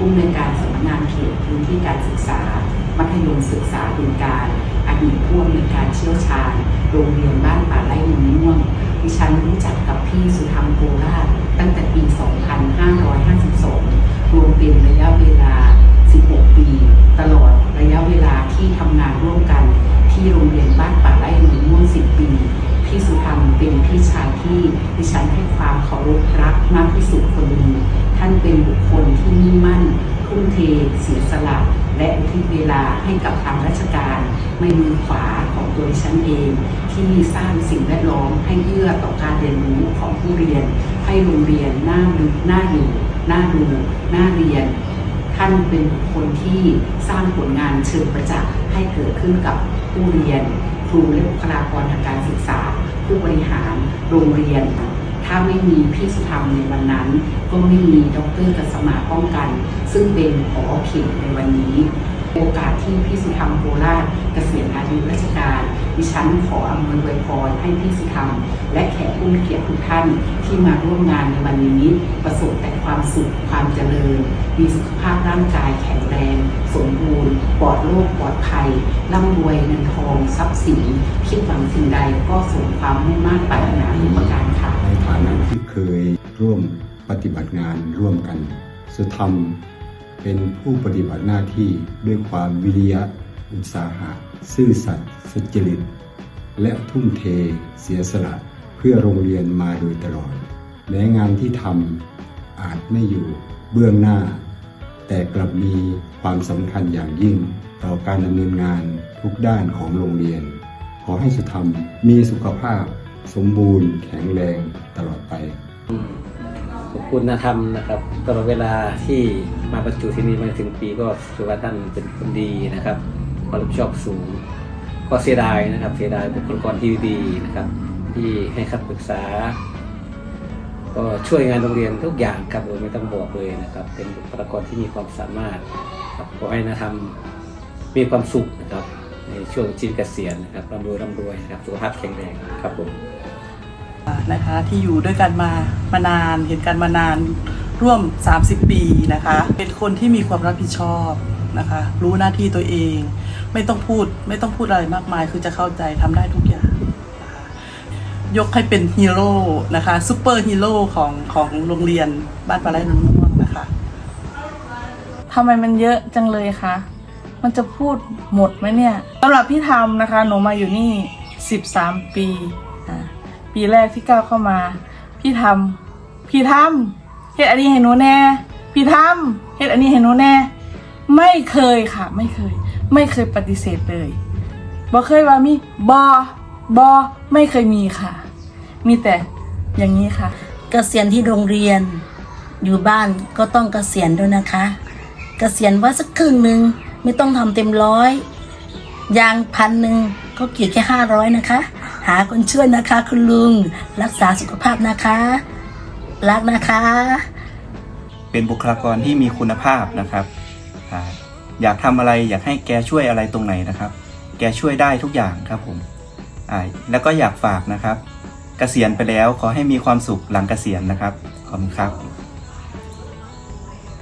ผู้อำนการสำนักงานเขตพื้นที่การศึกษา มัธยมศึกษาบึงการอดีตผู้อำนวยการเชี่ยวชาญ โรงเรียนบ้านป่าไร่หนุ่มม่วงดิฉันรู้จักกับพี่สุธรรมโกราชตั้งแต่ปี 2552 รวมเป็นระยะเวลา 16 ปี ตลอดระยะเวลาที่ทำงานร่วมกัน ที่โรงเรียนบ้านป่าไร่หนุ่มม่วง 10 ปี พี่สุธรรมเป็นพี่ชายที่ดิฉันให้ความเคารพรักมากที่สุดคนหนึ่ง ท่านเป็นบุคคลที่มุ่งมั่นทุ่มเทเสียสละ และอุทิศเวลาให้กับทางราชการ ไม่มือขวาของตัวฉันเอง ที่สร้างสิ่งแวดล้อมให้เอื้อต่อการเรียนรู้ของผู้เรียน ให้โรงเรียนน่าดูน่าอยู่น่าดูน่าเรียน ท่านเป็นบุคคลที่สร้างผลงานเชิงประจักษ์ให้เกิดขึ้นกับผู้เรียน ครูและบุคลากรทางการศึกษา ผู้บริหารโรงเรียน ถ้าไม่มีพี่สุธรรมในวันนั้น ก็ไม่มีดรกัสมาป้องกัน ซึ่งเป็นผอเขตในวันนี้ โอกาสที่พี่สุธรรมโคราชเกษียณอายุราชการ ดิฉันขออำนวยอวพรให้พี่สุธรรม และแขกผู้มีเกียรติทุกท่านที่มาร่วมงานในวันนี้ ประสบแต่ความสุขความเจริญ มีสุขภาพร่างกายแข็งแรง สมบูรณ์ ปลอดโรคปลอดภัยร่ำรวยเงินทองทรัพย์สินคิดหวังสิ่งใดก็สมความมุ่งมั่นปรารถนาทุกประการค่ะในฐานะที่เคยร่วมปฏิบัติงานร่วมกัน สุธรรมเป็นผู้ปฏิบัติหน้าที่ด้วยความวิริยะอุตสาหะ ซื่อสัตย์สุจริต และทุ่มเทเสียสละเพื่อโรงเรียนมาโดยตลอด แม้งานที่ทำอาจไม่อยู่เบื้องหน้า แต่กลับมีความสำคัญอย่างยิ่ง ต่อการดำเนินงานทุกด้านของโรงเรียน ขอให้สุธรรมมีสุขภาพ สมบูรณ์แข็งแรงตลอดไปขอบคุณธรรมนะครับตลอดเวลาที่มาบรรจุที่นี่มาถึงปีก็ถือว่าท่านเป็นคนดีนะครับ ความรับผิดชอบสูง ก็เสียดายนะครับ เสียดายบุคลากรที่ดีนะครับ ที่ให้คำปรึกษา ก็ช่วยงานโรงเรียนทุกอย่างครับโดยไม่ต้องบอกเลยนะครับ เป็นบุคลากรที่มีความสามารถครับขอให้นาธรรมมีความสุขนะครับในช่วงชีวิตเกษียณนะครับร่ำรวยร่ำรวยนะครับสุขภาพแข็งแรงครับผมนะคะที่อยู่ด้วยกันมามานานเห็นกันมานานร่วม 30 ปีนะคะ เป็นคนที่มีความรับผิดชอบนะคะ รู้หน้าที่ตัวเอง ไม่ต้องพูด ไม่ต้องพูดอะไรมากมาย คือจะเข้าใจทำได้ทุกอย่างนะคะยกให้เป็นฮีโร่นะคะซูเปอร์ฮีโร่ของของโรงเรียนบ้านปลาไหลนนท์ม่วงนะคะทำไมมันเยอะจังเลยคะมันจะพูดหมดไหมเนี่ยสำหรับพี่ทำนะคะ หนูมาอยู่นี่ 13 ปีอ่าปีแรกที่ก้าวเข้ามา พี่ทำพี่ทำเฮ็ดอันนี้ให้หนูแน่ พี่ทำเฮ็ดอันนี้ให้หนูแน่ ไม่เคยค่ะ ไม่เคย ไม่เคยปฏิเสธเลยบ่เคยว่ามีบอบอไม่เคยมีค่ะ มีแต่อย่างนี้ค่ะ เกษียณที่โรงเรียน อยู่บ้านก็ต้องเกษียณด้วยนะคะ เกษียณว่าสักครึ่งหนึ่งไม่ต้องทำเต็มร้อยยางพันหนึ่งก็เกี่ยวแค่ห้าร้อยนะคะ หาคนช่วยนะคะ คุณลุงรักษาสุขภาพนะคะ รักนะคะ เป็นบุคลากรที่มีคุณภาพนะครับ อยากทำอะไรอยากให้แกช่วยอะไรตรงไหนนะครับ แกช่วยได้ทุกอย่างครับผมอ่าแล้วก็อยากฝากนะครับเกษียณไปแล้วขอให้มีความสุขหลังเกษียณนะครับขอบคุณครับ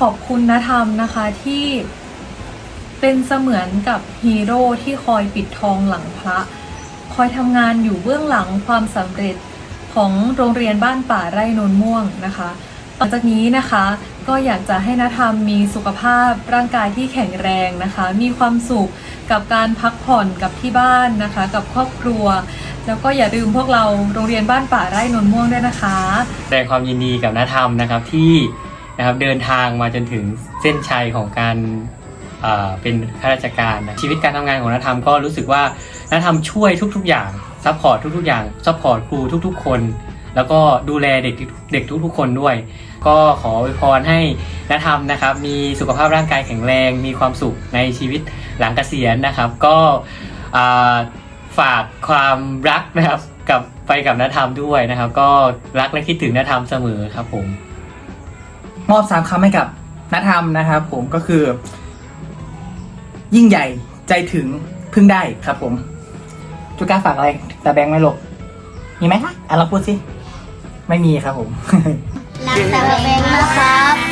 ขอบคุณนะธรรมนะคะที่เป็นเสมือนกับฮีโร่ที่คอยปิดทองหลังพระ คอยทำงานอยู่เบื้องหลังความสำเร็จของโรงเรียนบ้านป่าไร่นนม่วงนะคะ ต่อจากนี้นะคะก็อยากจะให้นธรรมมีสุขภาพร่างกายที่แข็งแรงนะคะ มีความสุขกับการพักผ่อนกับที่บ้านนะคะ กับครอบครัว แล้วก็อย่าลืมพวกเราโรงเรียนบ้านป่าไร่นนม่วงด้วยนะคะแสดงความยินดีกับนาธรรมนะครับที่นะครับเดินทางมาจนถึงเส้นชัยของการเป็นข้าราชการนะชีวิตการทำงานของนาธรรมก็รู้สึกว่านาธรรมช่วยทุก ๆ อย่างซัพพอร์ตทุก ๆ อย่างซัพพอร์ตครูทุก ๆ คน แล้วก็ดูแลเด็กเด็กทุก ๆ คนด้วย ก็ขออวยพรให้นาธรรมนะครับ มีสุขภาพร่างกายแข็งแรง มีความสุขในชีวิตหลังเกษียณนะครับ ก็ฝากความรักนะครับกับไปกับนาธรรมด้วยนะครับ ก็รักและคิดถึงนาธรรมเสมอครับผม มอบสามคำให้กับนัทธรรมนะครับ ผมก็คือ ยิ่งใหญ่ใจถึงพึ่งได้ครับผมจุก้าฝากอะไรตาแบงค์ไม่หลบมีไหมคะอะลองพูดสิ ไม่มีครับผม รักสาวแบงค์นะครับ